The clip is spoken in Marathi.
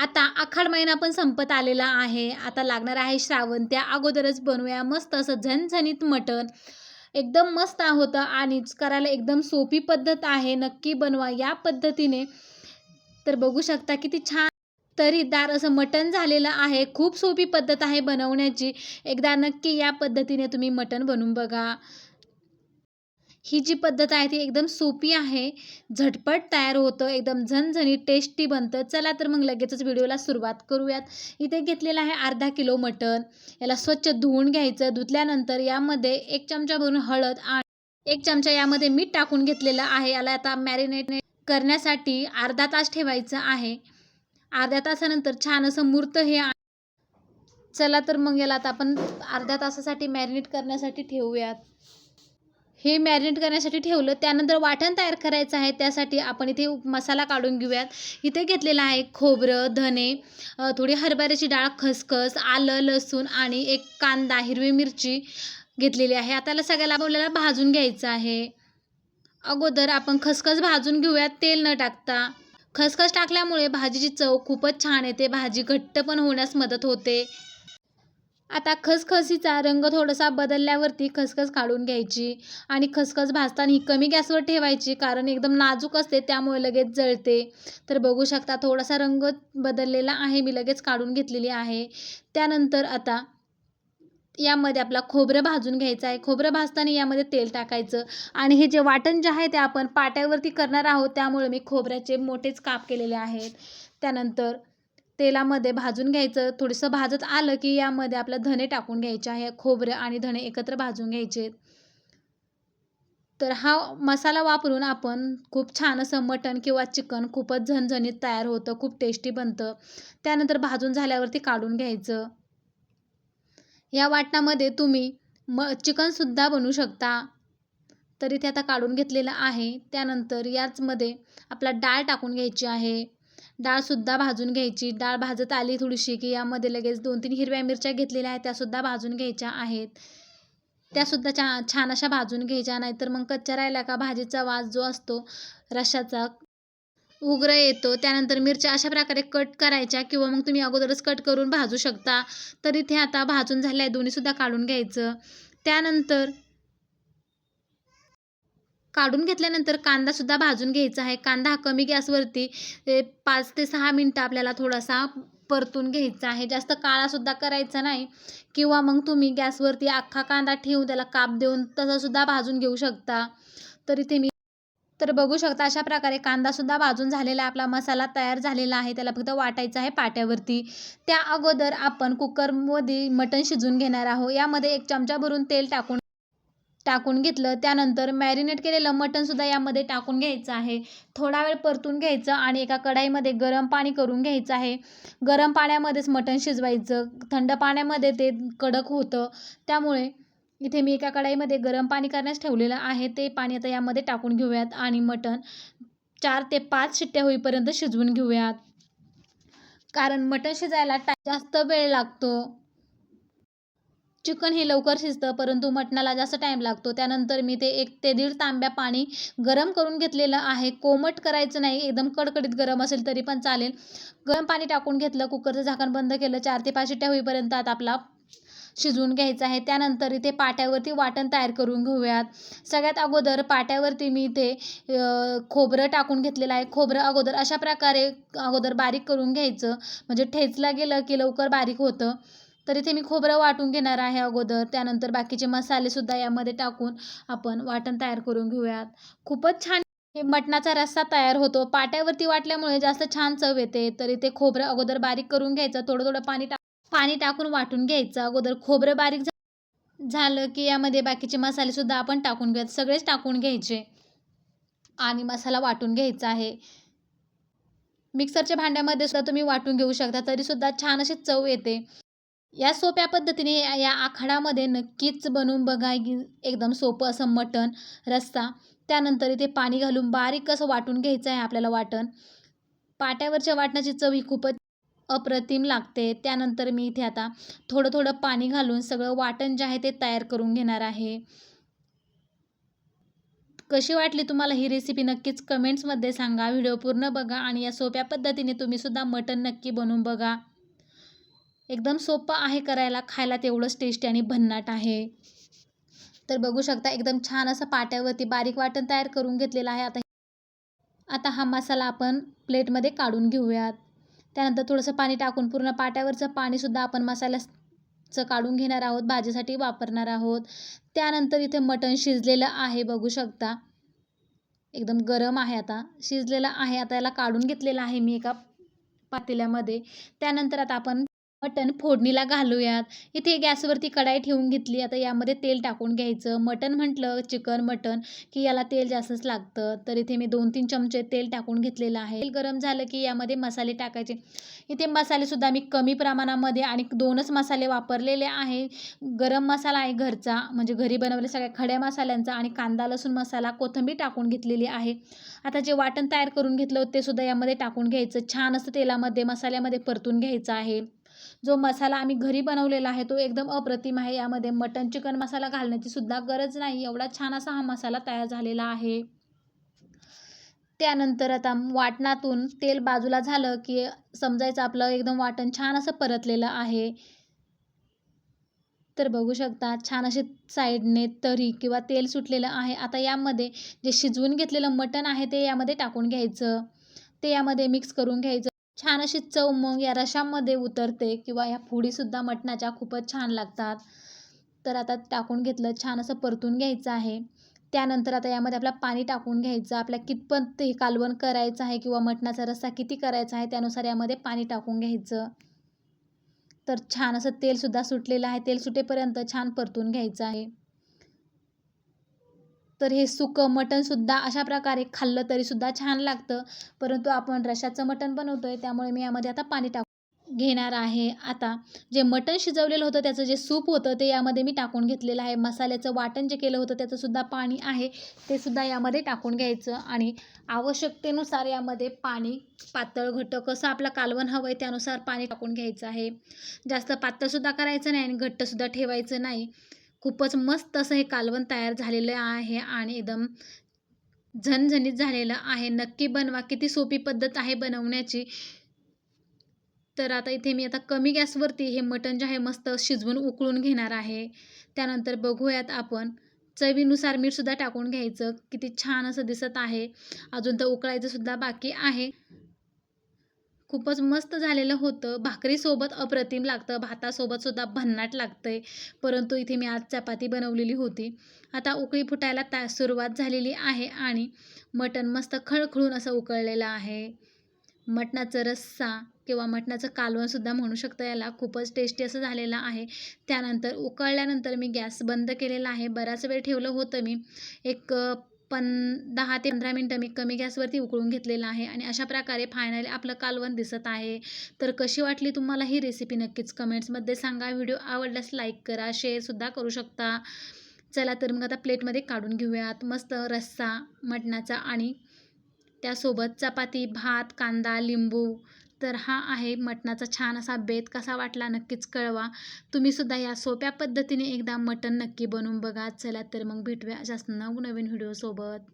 आता आखाड महिना पण संपत आलेला आहे. आता लागणार आहे श्रावण. त्या अगोदरच बनवूया मस्त असं झणझणीत मटण. एकदम मस्त होतं आणि करायला एकदम सोपी पद्धत आहे. नक्की बनवा या पद्धतीने. तर बघू शकता किती छान तरीदार असं मटण झालेलं आहे. खूप सोपी पद्धत आहे बनवण्याची. एकदा नक्की या पद्धतीने तुम्ही मटण बनवून बघा. ही जी पद्धत आहे ती एकदम सोपी आहे झटपट तयार होतं एकदम झणझणीत टेस्टी बनतं. चला तर मग लगेचच व्हिडिओला सुरुवात करूयात. इथे घेतलेलं आहे अर्धा किलो मटण. याला स्वच्छ धुवून घ्यायचं. धुतल्यानंतर यामध्ये एक चमचा भरून हळद आणि एक चमचा यामध्ये मीठ टाकून घेतलेलं आहे. याला आता मॅरिनेट करण्यासाठी अर्धा तास ठेवायचं आहे. अर्ध्या तासानंतर छान असं मूर्त हे चला तर मग याला आता आपण अर्ध्या तासासाठी मॅरिनेट करण्यासाठी ठेवूयात. हे मॅरिनेट करण्यासाठी ठेवलं. त्यानंतर वाटण तयार करायचं आहे. त्यासाठी आपण इथे मसाला काढून घेऊयात. इथे घेतलेला आहे खोबरं धने थोडी हरभऱ्याची डाळ खसखस आलं लसूण आणि एक कांदा हिरवी मिरची घेतलेली आहे. आता सगळ्याला आपल्याला भाजून घ्यायचं आहे. अगोदर आपण खसखस भाजून घेऊयात. तेल न टाकता. खसखस टाकल्यामुळे भाजीची चव खूपच छान येते. भाजी घट्ट पण होण्यास मदत होते. आता खसखसीचा रंग थोडासा बदलल्यावरती खसखस काढून घ्यायची आणि खसखस भाजताना ही कमी गॅसवर ठेवायची कारण एकदम नाजूक असते त्यामुळे लगेच जळते. तर बघू शकता थोडासा रंग बदललेला आहे मी लगेच काढून घेतलेली आहे. त्यानंतर आता यामध्ये आपला खोबरं भाजून घ्यायचं आहे. खोबरं भाजताना यामध्ये तेल टाकायचं आणि हे जे वाटण जे आहे ते आपण पाट्यावरती करणार आहोत त्यामुळे मी खोबऱ्याचे मोठेच काप केलेले आहेत. त्यानंतर तेलामध्ये भाजून घ्यायचं. थोडंसं भाजत आलं की यामध्ये आपलं धने टाकून घ्यायचे आहे खोबरं आणि धने एकत्र भाजून घ्यायचे. तर हा मसाला वापरून आपण खूप छान असं मटण किंवा चिकन खूपच झणझणीत तयार होतं खूप टेस्टी बनतं. त्यानंतर भाजून झाल्यावरती काढून घ्यायचं. या वाटणामध्ये तुम्ही म चिकनसुद्धा बनवू शकता. तर इथे आता काढून घेतलेलं आहे. त्यानंतर याचमध्ये आपला डाळ टाकून घ्यायची आहे. डाळसुद्धा भाजून घ्यायची. डाळ भाजत आली थोडीशी की यामध्ये लगेच दोन तीन हिरव्या मिरच्या घेतलेल्या आहेत त्यासुद्धा भाजून घ्यायच्या आहेत. त्यासुद्धा छा छान अशा भाजून घ्यायच्या नाहीतर मग कच्च्या राहिल्या का भाजीचा वास जो असतो रशाचा उग्र येतो. त्यानंतर मिरच्या अशा प्रकारे कट करायच्या किंवा मग तुम्ही अगोदरच कट करून भाजू शकता. तर इथे आता भाजून झालं आहे दोन्हीसुद्धा काढून घ्यायचं. त्यानंतर काढून घेतल्यानंतर कांदासुद्धा भाजून घ्यायचा आहे. कांदा हा कमी गॅसवरती पाच ते सहा मिनटं आपल्याला थोडासा परतून घ्यायचा आहे. जास्त काळासुद्धा करायचा नाही. किंवा मग तुम्ही गॅसवरती अख्खा कांदा ठेवून त्याला काप देऊन तसंसुद्धा भाजून घेऊ शकता. तर इथे मी तर बघू शकता अशा प्रकारे कांदासुद्धा भाजून झालेला आपला मसाला तयार झालेला आहे. त्याला फक्त वाटायचा आहे पाट्यावरती. त्या अगोदर आपण कुकरमध्ये मटण शिजवून घेणार आहोत. यामध्ये एक चमचा भरून तेल टाकून टाकून घेतलं. त्यानंतर मॅरिनेट केलेलं मटणसुद्धा यामध्ये टाकून घ्यायचं आहे. थोडा वेळ परतून घ्यायचं आणि एका कढाईमध्ये गरम पाणी करून घ्यायचं आहे. गरम पाण्यामध्येच मटण शिजवायचं. थंड पाण्यामध्ये ते कडक होतं. त्यामुळे इथे मी एका कढाईमध्ये गरम पाणी करण्यास ठेवलेलं आहे. ते पाणी आता यामध्ये टाकून घेऊयात आणि मटण चार ते पाच शिट्ट्या होईपर्यंत शिजवून घेऊयात. कारण मटण शिजायला टा जास्त वेळ लागतो. चिकन हे लवकर शिजतं परंतु मटणाला जास्त टाईम लागतो. त्यानंतर मी ते एक ते दीड तांब्या पाणी गरम करून घेतलेलं आहे. कोमट करायचं नाही एकदम कडकडीत गरम असेल तरी पण चालेल. गरम पाणी टाकून घेतलं कुकरचं झाकण बंद केलं चार ते पाच शिट्ट्या होईपर्यंत आता आपला शिजवून घ्यायचं आहे. त्यानंतर इथे पाट्यावरती वाटण तयार करून घेऊयात. सगळ्यात अगोदर पाट्यावरती मी इथे खोबरं टाकून घेतलेलं आहे. खोबरं अगोदर अशा प्रकारे अगोदर बारीक करून घ्यायचं. म्हणजे ठेचलं गेलं की लवकर बारीक होतं. तर इथे मी खोबरं वाटून घेणार आहे अगोदर. त्यानंतर बाकीचे मसालेसुद्धा यामध्ये टाकून आपण वाटण तयार करून घेऊयात. खूपच छान हे मटणाचा रस्सा तयार होतो. पाट्यावरती वाटल्यामुळे जास्त छान चव येते. तर इथे खोबरं अगोदर बारीक करून घ्यायचं. थोडं थोडं पाणी टाक पाणी टाकून वाटून घ्यायचं. अगोदर खोबरं बारीक झालं की यामध्ये बाकीचे मसालेसुद्धा आपण टाकून घ्यायचे सगळेच टाकून घ्यायचे. आणि मसाला वाटून घ्यायचा आहे. मिक्सरच्या भांड्यामध्ये सुद्धा तुम्ही वाटून घेऊ शकता. तरीसुद्धा छान अशी चव येते. या सोप्या पद्धतीने या या आखाडामध्ये नक्कीच बनवून बघा एकदम सोपं असं मटण रस्सा त्यानंतर इथे पाणी घालून बारीक असं वाटून घ्यायचं आहे आपल्याला वाटण. पाट्यावरच्या वाटणाची चव ही खूपच अप्रतिम लागते. त्यानंतर मी इथे आता थोडं थोडं पाणी घालून सगळं वाटण जे आहे ते तयार करून घेणार आहे. कशी वाटली तुम्हाला ही रेसिपी नक्कीच कमेंट्समध्ये सांगा. व्हिडिओ पूर्ण बघा आणि या सोप्या पद्धतीने तुम्हीसुद्धा मटण नक्की बनवून बघा. एकदम सोपं आहे करायला. खायला तेवढंच टेस्टी आणि भन्नाट आहे. तर बघू शकता एकदम छान असं पाट्यावरती बारीक वाटण तयार करून घेतलेलं आहे. आता आता हा मसाला आपण प्लेटमध्ये काढून घेऊयात. त्यानंतर थोडंसं पाणी टाकून पूर्ण पाट्यावरचं पाणीसुद्धा आपण मसाल्याचं काढून घेणार आहोत. भाजीसाठी वापरणार आहोत. त्यानंतर इथे मटण शिजलेलं आहे बघू शकता. एकदम गरम आहे आता. शिजलेलं आहे. आता याला काढून घेतलेलं आहे मी एका पातेल्यामध्ये. त्यानंतर आता आपण मटण फोडणीला घालूयात. इथे गॅसवरती कढाई ठेवून घेतली. आता यामध्ये तेल टाकून घ्यायचं. मटण म्हटलं चिकन मटण की याला तेल जास्तच लागतं. तर इथे मी दोन तीन चमचे तेल टाकून घेतलेलं आहे. तेल गरम झालं की यामध्ये मसाले टाकायचे. इथे मसालेसुद्धा मी कमी प्रमाणामध्ये आणि दोनच मसाले वापरलेले आहे. गरम मसाला आहे घरचा म्हणजे घरी बनवलेल्या सगळ्या खड्या मसाल्यांचा आणि कांदा लसूण मसाला कोथिंबीर टाकून घेतलेली आहे. आता जे वाटण तयार करून घेतलं ते सुद्धा यामध्ये टाकून घ्यायचं. छान असं तेलामध्ये मसाल्यामध्ये परतून घ्यायचं आहे. जो मसाला आम्ही घरी बनवलेला आहे तो एकदम अप्रतिम आहे. यामध्ये मटन चिकन मसाला घालण्याची सुद्धा गरज नाही. एवढा छान असा हा मसाला तयार झालेला आहे. त्यानंतर आता वाटणातून तेल बाजूला झालं की समजायचं आपलं एकदम वाटण छान असं परतलेलं आहे. तर बघू शकता छान असे साईडने तरी किंवा तेल सुटलेलं आहे. आता यामध्ये जे शिजवून घेतलेलं मटण आहे ते यामध्ये टाकून घ्यायचं. ते यामध्ये मिक्स करून घ्यायचं. छान अशी चव मग या रशामध्ये उतरते किंवा ह्या फोडीसुद्धा मटणाच्या खूपच छान लागतात. तर आता टाकून घेतलं छान असं परतून घ्यायचं आहे. त्यानंतर आता यामध्ये आपला पाणी टाकून घ्यायचं आपल्या कितपत हे कालवण करायचं आहे किंवा मटणाचा रस्सा किती करायचा आहे त्यानुसार यामध्ये पाणी टाकून घ्यायचं. तर छान असं तेलसुद्धा सुटलेलं आहे तेल सुटेपर्यंत छान परतून घ्यायचं आहे. तर हे सुकं मटणसुद्धा अशा प्रकारे खाल्लं तरीसुद्धा छान लागतं. परंतु आपण रशाचं मटण बनवतो आहे त्यामुळे मी यामध्ये आता पाणी टाक घेणार आहे. आता जे मटण शिजवलेलं होतं त्याचं जे सूप होतं ते यामध्ये मी टाकून घेतलेलं आहे. मसाल्याचं वाटण जे केलं होतं त्याचंसुद्धा पाणी आहे. ते सुद्धा यामध्ये टाकून घ्यायचं आणि आवश्यकतेनुसार यामध्ये पाणी पातळ घट्ट कसं आपलं कालवण हवं आहे त्यानुसार पाणी टाकून घ्यायचं आहे. जास्त पातळसुद्धा करायचं नाही आणि घट्टसुद्धा ठेवायचं नाही. खूपच मस्त असं हे कालवण तयार झालेलं आहे आणि एकदम झणझणीत झालेलं आहे. नक्की बनवा. किती सोपी पद्धत आहे बनवण्याची. तर आता इथे मी आता कमी गॅसवरती हे मटण जे आहे मस्त शिजवून उकळून घेणार आहे. त्यानंतर बघूयात आपण. चवीनुसार मीठसुद्धा टाकून घ्यायचं. किती छान असं दिसत आहे. अजून तर उकळायचंसुद्धा बाकी आहे. खूपच मस्त झालेलं होतं. भाकरीसोबत अप्रतिम लागतं. भातासोबत सुद्धा भन्नाट लागतं आहे परंतु इथे मी आज चपाती बनवलेली होती. आता उकळी फुटायला ता सुरुवात झालेली आहे आणि मटण मस्त खळखळून असं उकळलेलं आहे. मटणाचं रस्सा किंवा मटणाचं कालवणसुद्धा म्हणू शकतं याला. खूपच टेस्टी असं झालेलं आहे. त्यानंतर उकळल्यानंतर मी गॅस बंद केलेला आहे. बराच वेळ ठेवलं होतं मी. एक पण दहा ते पंधरा मिनटं मी कमी गॅसवरती उकळून घेतलेलं आहे आणि अशा प्रकारे फायनली आपलं कालवण दिसत आहे. तर कशी वाटली तुम्हाला ही रेसिपी नक्कीच कमेंट्समध्ये सांगा. व्हिडिओ आवडल्यास लाईक करा शेअरसुद्धा करू शकता. चला तर मग आता प्लेटमध्ये काढून घेऊयात. मस्त रस्सा मटणाचा आणि त्यासोबत चपाती भात कांदा लिंबू तर हा आहे मटणाचा छान असा बेत. कसा वाटला नक्कीच कळवा. तुम्हीसुद्धा या सोप्या पद्धतीने एकदा मटण नक्की बनवून बघा. चला तर मग भेटूया अशाच नवनवीन व्हिडिओसोबत.